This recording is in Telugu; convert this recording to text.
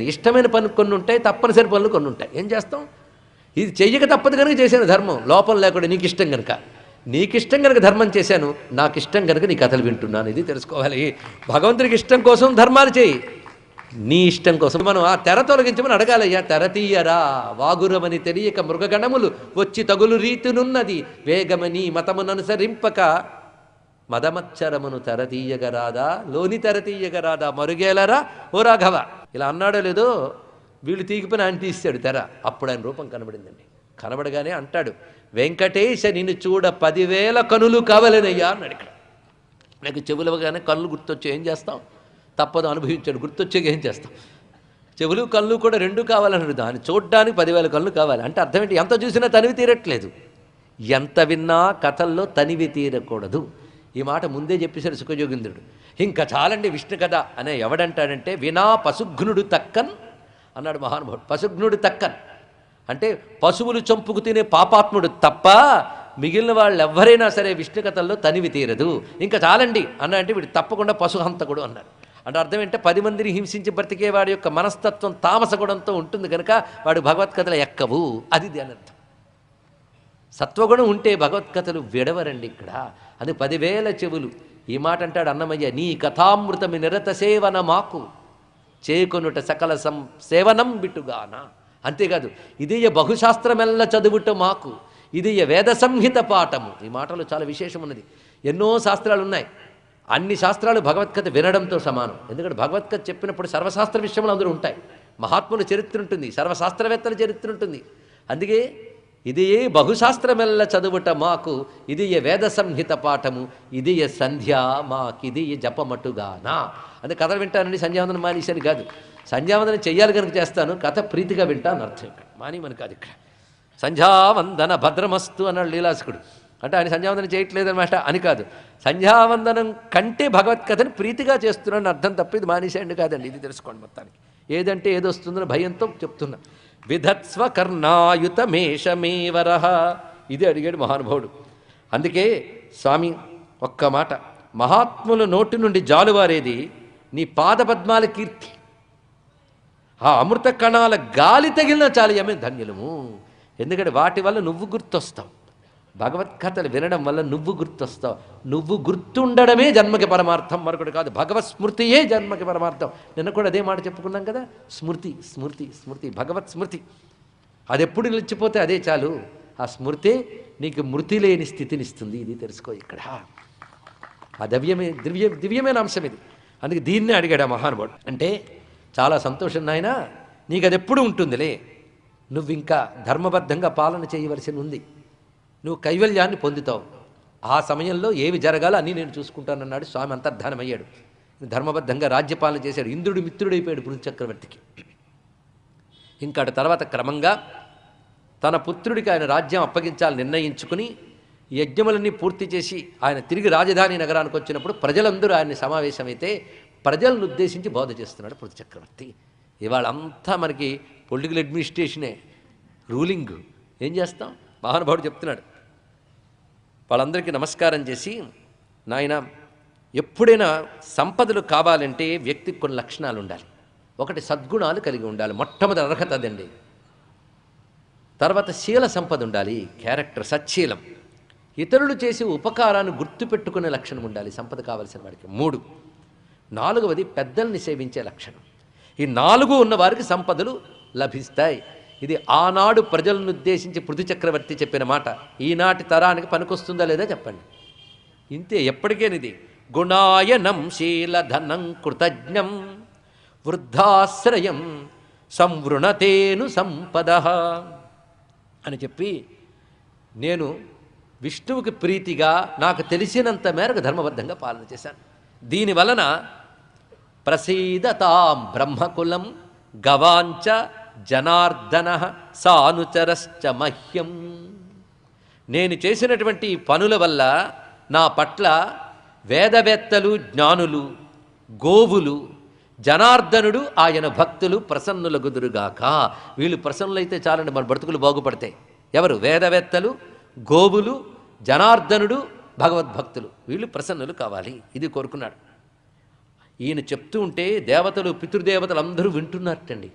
ఇష్టమైన పనులు కొన్ని ఉంటాయి తప్పనిసరి పనులు కొన్ని ఉంటాయి. ఏం చేస్తాం? ఇది చెయ్యక తప్పదు కనుక చేశాను ధర్మం. లోపం లేకుండా నీకు ఇష్టం కనుక. నీకు ఇష్టం కనుక ధర్మం చేశాను నాకు ఇష్టం కనుక నీ కథలు వింటున్నాను. ఇది తెలుసుకోవాలి. భగవంతుడికి ఇష్టం కోసం ధర్మాలు చేయి. నీ ఇష్టం కోసం మనం ఆ తెర తొలగించమని అడగాలయ్యా. తెర తీయరా వాగురమని తెలియక మృగగణములు వచ్చి తగులు రీతినున్నది. వేగమని మతముననుసరింపక మదమచ్చరమును తెర తీయగరాదా? లోని తెర తీయగరాదా? మరుగేలరా? ఓ రాఘవ! ఇలా అన్నాడో లేదో వీళ్ళు తీగిపోయిన ఆయన తీస్తాడు తెర. అప్పుడు ఆయన రూపం కనబడిందండి. కనబడగానే అంటాడు వెంకటేశ నిన్ను చూడ పదివేల కనులు కావాలనయ్యా అన్నాడు ఇక్కడ. నాకు చెవులవగానే కళ్ళు గుర్తొచ్చి ఏం చేస్తాం? తప్పదు అనుభవించాడు. గుర్తొచ్చాక ఏం చేస్తాం? చెవులు కళ్ళు కూడా రెండు కావాలన్నాడు. దాన్ని చూడ్డానికి పదివేల కళ్ళు కావాలి. అంటే అర్థం ఏంటి? ఎంత చూసినా తనివి తీరట్లేదు. ఎంత విన్నా కథల్లో తనివి తీరకూడదు. ఈ మాట ముందే చెప్పేశాడు సుఖయోగింద్రుడు ఇంకా చాలండి విష్ణు కథ అనే ఎవడంటాడంటే వినా పశుఘ్నుడు తక్కన్ అన్నాడు మహానుభావుడు. పశుఘ్నుడు తక్కన్. అంటే పశువులు చంపుకు తినే పాపాత్ముడు తప్ప మిగిలిన వాళ్ళు ఎవరైనా సరే విష్ణు కథల్లో తనివి తీరదు. ఇంకా చాలండి అన్న అంటే వీడు తప్పకుండా పశుహంతకుడు అన్నాడు. అంటే అర్థం ఏంటంటే పది మందిని హింసించి బ్రతికే వాడి యొక్క మనస్తత్వం తామసగుణంతో ఉంటుంది కనుక వాడు భగవత్కథలు ఎక్కవు. అది దాని అర్థం. సత్వగుణం ఉంటే భగవత్కథలు విడవరండి ఇక్కడ. అది పదివేల చెవులు. ఈ మాట అంటాడు అన్నమయ్య నీ కథామృతమి నిరత సేవన మాకు చేకొనుట సకల సం సేవనం బిట్టుగానా అంతేకాదు ఇదియ బహుశాస్త్రమెల్ల చదువుట మాకు ఇదియ వేద సంహిత పాఠము. ఈ మాటలో చాలా విశేషం ఉన్నది ఎన్నో శాస్త్రాలు ఉన్నాయి అన్ని శాస్త్రాలు భగవత్కథ వినడంతో సమానం. ఎందుకంటే భగవత్కథ చెప్పినప్పుడు సర్వశాస్త్ర విషయంలో అందరూ ఉంటాయి. మహాత్ముల చరిత్ర ఉంటుంది సర్వశాస్త్రవేత్తల చరిత్ర ఉంటుంది. అందుకే ఇది ఏ బహుశాస్త్రమెల్ల చదువుట మాకు ఇది ఏ వేద సంహిత పాఠము ఇది ఏ సంధ్య మాకిది ఏ జపమటుగానా. అని కథ వింటానండి సంధ్యావందనం మానేశాను కాదు. సంధ్యావందనం చెయ్యాలి కనుక చేస్తాను కథ ప్రీతిగా వింటాను అర్థం ఇక్కడ. మానేమని కాదు ఇక్కడ. సంధ్యావందన భద్రమస్తు అన్నాడు లీలాసుకుడు అంటే ఆయన సంధ్యావందనం చేయట్లేదన్నమాట అని కాదు. సంధ్యావందనం కంటే భగవత్కథను ప్రీతిగా చేస్తున్నాను అర్థం తప్ప ఇది మానేసేయండి కాదండి ఇది తెలుసుకోండి మొత్తానికి. ఏదంటే ఏదొస్తుందని భయంతో చెప్తున్నా. విధత్స్వ కర్ణాయుత మేషమేవర ఇది అడిగాడు మహానుభావుడు. అందుకే స్వామి ఒక్క మాట. మహాత్ముల నోటి నుండి జాలువారేది నీ పాదపద్మాల కీర్తి. ఆ అమృత కణాల గాలి తగిలిన చాలు యమే ధన్యులము. ఎందుకంటే వాటి వల్ల నువ్వు గుర్తొస్తావు. భగవత్కథలు వినడం వల్ల నువ్వు గుర్తొస్తావు. నువ్వు గుర్తుండడమే జన్మకి పరమార్థం మరొకటి కాదు. భగవత్ స్మృతియే జన్మకి పరమార్థం. నిన్న కూడా అదే మాట చెప్పుకున్నాం కదా? స్మృతి స్మృతి స్మృతి భగవత్ స్మృతి. అది ఎప్పుడు నిలిచిపోతే అదే చాలు. ఆ స్మృతే నీకు మృతి లేని స్థితినిస్తుంది ఇది తెలుసుకో ఇక్కడ. ఆ దవ్యమే దివ్య దివ్యమైన అంశం ఇది. అందుకే దీన్నే అడిగాడు ఆ మహానుభావుడు. అంటే చాలా సంతోషం నాయన నీకు అది ఎప్పుడు ఉంటుందిలే. నువ్వు ఇంకా ధర్మబద్ధంగా పాలన చేయవలసి ఉంది. నువ్వు కైవల్యాన్ని పొందుతావు. ఆ సమయంలో ఏవి జరగాలో అన్నీ నేను చూసుకుంటానన్నాడు స్వామి అంతర్ధానమయ్యాడు. ధర్మబద్ధంగా రాజ్యపాలన చేశాడు. ఇంద్రుడు మిత్రుడైపోయాడు పృథు చక్రవర్తికి. ఇంకా అటు తర్వాత క్రమంగా తన పుత్రుడికి ఆయన రాజ్యం అప్పగించాలని నిర్ణయించుకుని యజ్ఞములన్నీ పూర్తి చేసి ఆయన తిరిగి రాజధాని నగరానికి వచ్చినప్పుడు ప్రజలందరూ ఆయన్ని సమావేశమైతే ప్రజలను ఉద్దేశించి బోధ చేస్తున్నాడు పృథు చక్రవర్తి. ఇవాళ అంతా మనకి పొలిటికల్ అడ్మినిస్ట్రేషనే రూలింగ్. ఏం చేస్తాం? మహానుభావుడు చెప్తున్నాడు. వాళ్ళందరికీ నమస్కారం చేసి నాయన ఎప్పుడైనా సంపదలు కావాలంటే వ్యక్తికి కొన్ని లక్షణాలు ఉండాలి. ఒకటి సద్గుణాలు కలిగి ఉండాలి. మొట్టమొదటి అర్హత అదండి. తర్వాత శీల సంపద ఉండాలి. క్యారెక్టర్ సచ్చీలం. ఇతరులు చేసే ఉపకారాన్ని గుర్తుపెట్టుకునే లక్షణం ఉండాలి. సంపద కావలసిన వాడికి మూడు. నాలుగవది పెద్దల్ని సేవించే లక్షణం. ఈ నాలుగు ఉన్న వారికి సంపదలు లభిస్తాయి. ఇది ఆనాడు ప్రజలను ఉద్దేశించి పృథు చక్రవర్తి చెప్పిన మాట. ఈనాటి తరానికి పనికొస్తుందా లేదా చెప్పండి. ఇంతే ఎప్పటికేనిది? గుణాయనం శీలధనం కృతజ్ఞం వృద్ధాశ్రయం సంవృణతేను సంపద అని చెప్పి నేను విష్ణువుకి ప్రీతిగా నాకు తెలిసినంత మేరకు ధర్మబద్ధంగా పాలన చేశాను. దీని వలన ప్రసీదతాం బ్రహ్మకులం గవాంచ జనార్దన సానుచరశ్చ మహ్యం. నేను చేసినటువంటి పనుల వల్ల నా పట్ల వేదవేత్తలు జ్ఞానులు గోవులు జనార్దనుడు ఆయన భక్తులు ప్రసన్నులగుదురుగాక. వీళ్ళు ప్రసన్నులైతే చాలండి మన బ్రతుకులు బాగుపడతాయి. ఎవరు? వేదవేత్తలు గోవులు జనార్దనుడు భగవద్భక్తులు. వీళ్ళు ప్రసన్నులు కావాలి. ఇది కోరుకున్నాడు. ఈయన చెప్తూ ఉంటే దేవతలు పితృదేవతలు అందరూ వింటున్నారటండి.